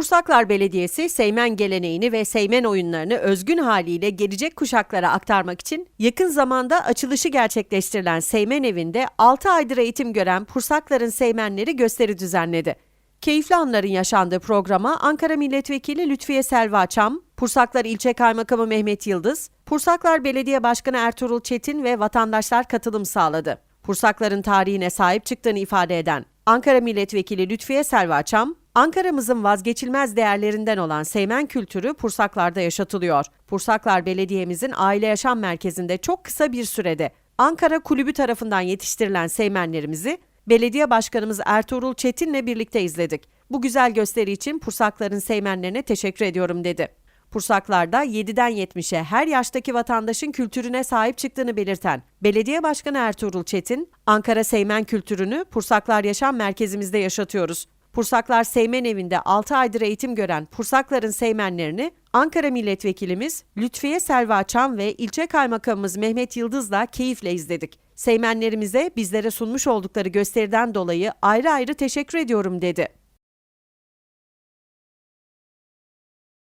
Pursaklar Belediyesi Seymen geleneğini ve Seymen oyunlarını özgün haliyle gelecek kuşaklara aktarmak için yakın zamanda açılışı gerçekleştirilen Seymen Evi'nde 6 aydır eğitim gören Pursakların Seymenleri gösteri düzenledi. Keyifli anların yaşandığı programa Ankara Milletvekili Lütfiye Selva Çam, Pursaklar İlçe Kaymakamı Mehmet Yıldız, Pursaklar Belediye Başkanı Ertuğrul Çetin ve vatandaşlar katılım sağladı. Pursakların tarihine sahip çıktığını ifade eden Ankara Milletvekili Lütfiye Selva Çam, Ankara'mızın vazgeçilmez değerlerinden olan Seymen kültürü Pursaklar'da yaşatılıyor. Pursaklar Belediye'mizin aile yaşam merkezinde çok kısa bir sürede Ankara Kulübü tarafından yetiştirilen Seymenlerimizi Belediye Başkanımız Ertuğrul Çetin'le birlikte izledik. Bu güzel gösteri için Pursakların Seymenlerine teşekkür ediyorum dedi. Pursaklar'da 7'den 70'e her yaştaki vatandaşın kültürüne sahip çıktığını belirten Belediye Başkanı Ertuğrul Çetin, Ankara Seymen kültürünü Pursaklar Yaşam Merkezimizde yaşatıyoruz. Pursaklar Seymen Evi'nde 6 aydır eğitim gören Pursakların Seymenlerini Ankara Milletvekilimiz Lütfiye Selva Çam ve ilçe kaymakamımız Mehmet Yıldız'la keyifle izledik. Seymenlerimize bizlere sunmuş oldukları gösteriden dolayı ayrı ayrı teşekkür ediyorum dedi.